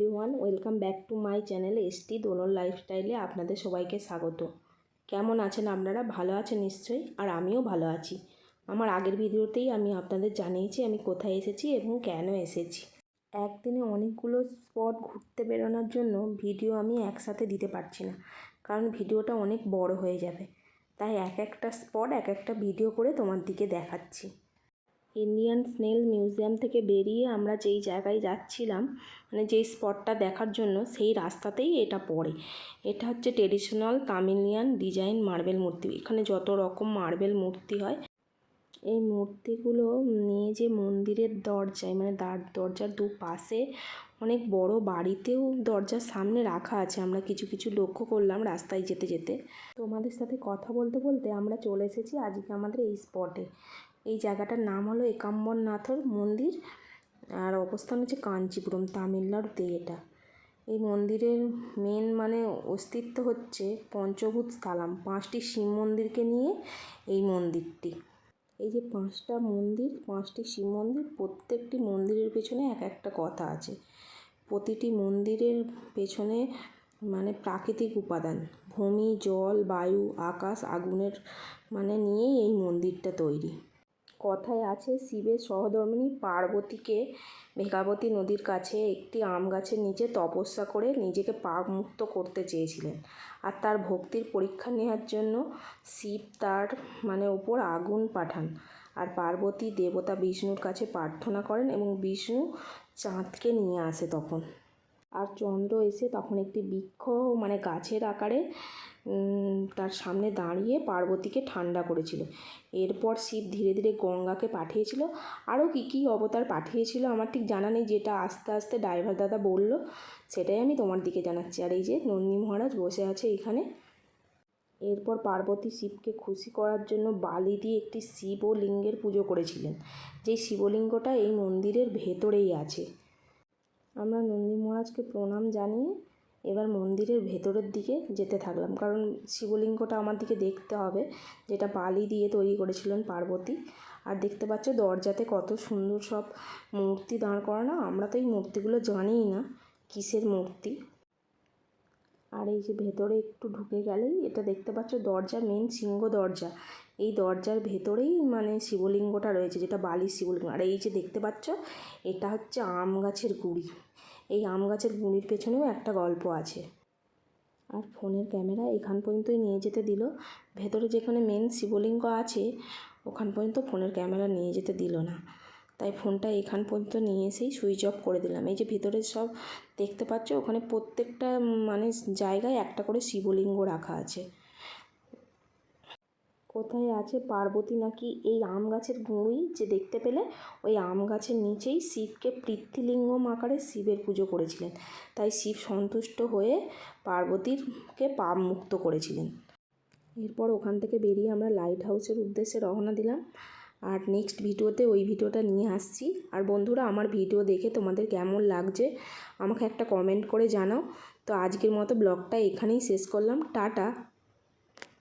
Everyone welcome back to my channel ST Dolon লাইফস্টাইলে আপনাদের সবাইকে স্বাগত। কেমন আছেন আপনারা? ভালো আছেন নিশ্চয়ই, আর আমিও ভালো আছি। আমার আগের ভিডিওতেই আমি আপনাদের জানিয়েছি আমি কোথায় এসেছি এবং কেন এসেছি। একদিনে অনেকগুলো স্পট ঘুরতে বেরোনোর জন্য ভিডিও আমি একসাথে দিতে পারছি না, কারণ ভিডিওটা অনেক বড় হয়ে যাবে। তাই এক একটা স্পট, এক একটা ভিডিও করে তোমার দিকে দেখাচ্ছি। ইন্ডিয়ান স্নেল মিউজিয়াম থেকে বেরিয়ে আমরা যেই জায়গায় যাচ্ছিলাম মানে যেই স্পটটা দেখার জন্য, সেই রাস্তাতেই এটা পড়ে। এটা হচ্ছে ট্রেডিশনাল তামিলিয়ান ডিজাইন মার্বেল মূর্তি। এখানে যত রকম মার্বেল মূর্তি হয়, এই মূর্তিগুলো নিয়ে যে মন্দিরের দরজায় মানে দরজার দু পাশে অনেক বড় বাড়িতেও দরজার সামনে রাখা আছে। আমরা কিছু কিছু লক্ষ্য করলাম রাস্তায় যেতে যেতে। তোমাদের সাথে কথা বলতে বলতে আমরা চলে এসেছি আজকে আমাদের এই স্পটে এই জায়গাটার নাম হলো একাম্বরনাথর মন্দির। আর অবস্থান হচ্ছে কাঞ্চিপুরম তামিলনাড়ুতে এটা। এই মন্দিরের মেন মানে অস্তিত্ব হচ্ছে পঞ্চভূত স্থালাম, পাঁচটি শিব মন্দিরকে নিয়ে এই মন্দিরটি। এই যে পাঁচটা মন্দির, পাঁচটি শিব মন্দির, প্রত্যেকটি মন্দিরের পেছনে এক একটা কথা আছে। প্রতিটি মন্দিরের পেছনে মানে প্রাকৃতিক উপাদান, ভূমি, জল, বায়ু, আকাশ, আগুনের মানে নিয়েই এই মন্দিরটা তৈরি। কথায় আছে, শিবের সহধর্মিণী পার্বতীকে ভেগাবতী নদীর কাছে একটি আম গাছের নিচে তপস্যা করে নিজেকে পাপ মুক্ত করতে চেয়েছিলেন। আর তার ভক্তির পরীক্ষা নেওয়ার জন্য শিব তার মানে ওপর আগুন পাঠান। আর পার্বতী দেবতা বিষ্ণুর কাছে প্রার্থনা করেন এবং বিষ্ণু চাঁদকে নিয়ে আসে তখন। আর চন্দ্র এসে তখন একটি বৃক্ষ মানে গাছের আকারে তার সামনে দাঁড়িয়ে পার্বতীকে ঠান্ডা করেছিল। এরপর শিব ধীরে ধীরে গঙ্গাকে পাঠিয়েছিল। আরও কী কী অবতার পাঠিয়েছিল আমার ঠিক জানা নেই, যেটা আস্তে আস্তে ড্রাইভার দাদা বলল, সেটাই আমি তোমার দিকে জানাচ্ছি। আর এই যে নন্দী মহারাজ বসে আছে এখানে। এরপর পার্বতী শিবকে খুশি করার জন্য বালি দিয়ে একটি শিবলিঙ্গের পুজো করেছিলেন। যেই শিবলিঙ্গটা এই মন্দিরের ভেতরেই আছে। আমরা নন্দী মহারাজকে প্রণাম জানিয়ে এবার মন্দিরের ভেতরের দিকে যেতে থাকলাম। কারণ শিবলিঙ্গটা আমার দিকে দেখতে হবে। যেটা বালি দিয়ে তৈরি করেছিলেন পার্বতী। আর দেখতে পাচ্ছ দরজাতে কত সুন্দর সব মূর্তি দাঁড় করানো। আমরা তো এই মূর্তিগুলো জানিই না কিসের মূর্তি। আর এই যে ভেতরে একটু ঢুকে গেলেই এটা দেখতে পাচ্ছ দরজা মেন সিংহ দরজা। এই দরজার ভেতরেই মানে শিবলিঙ্গটা রয়েছে, যেটা বালির শিবলিঙ্গ। আর এই যে দেখতে পাচ্ছ, এটা হচ্ছে আম গাছের গুঁড়ি। এই আম গাছের গুঁড়ির পেছনেও একটা গল্প আছে। আর ফোনের ক্যামেরা এখান পর্যন্তই নিয়ে যেতে দিল। ভেতরে যেখানে মেন শিবলিঙ্গ আছে, ওখান পর্যন্ত ফোনের ক্যামেরা নিয়ে যেতে দিল না। তাই ফোনটা এখান পর্যন্ত নিয়ে এসেই সুইচ অফ করে দিলাম। এই যে ভেতরে সব দেখতে পাচ্ছ, ওখানে প্রত্যেকটা মানে জায়গায় একটা করে শিবলিঙ্গ রাখা আছে। কোথায় আছে পার্বতী নাকি এই আম গাছের গুঁড়ি? যে দেখতে পেলে, ওই আম গাছের নিচেই শিবকে পৃথ্বীলিঙ্গম আকারে শিবের পুজো করেছিলেন। তাই শিব সন্তুষ্ট হয়ে পার্বতীরকে পাপ মুক্ত করেছিলেন। এরপর ওখান থেকে বেরিয়ে আমরা লাইট হাউসের উদ্দেশ্যে রওনা দিলাম। আর নেক্সট ভিডিওতে ওই ভিডিওটা নিয়ে আসছি। আর বন্ধুরা, আমার ভিডিও দেখে তোমাদের কেমন লাগছে, আমাকে একটা কমেন্ট করে জানাও। তো আজকের মতো ব্লগটা এখানেই শেষ করলাম। টাটা!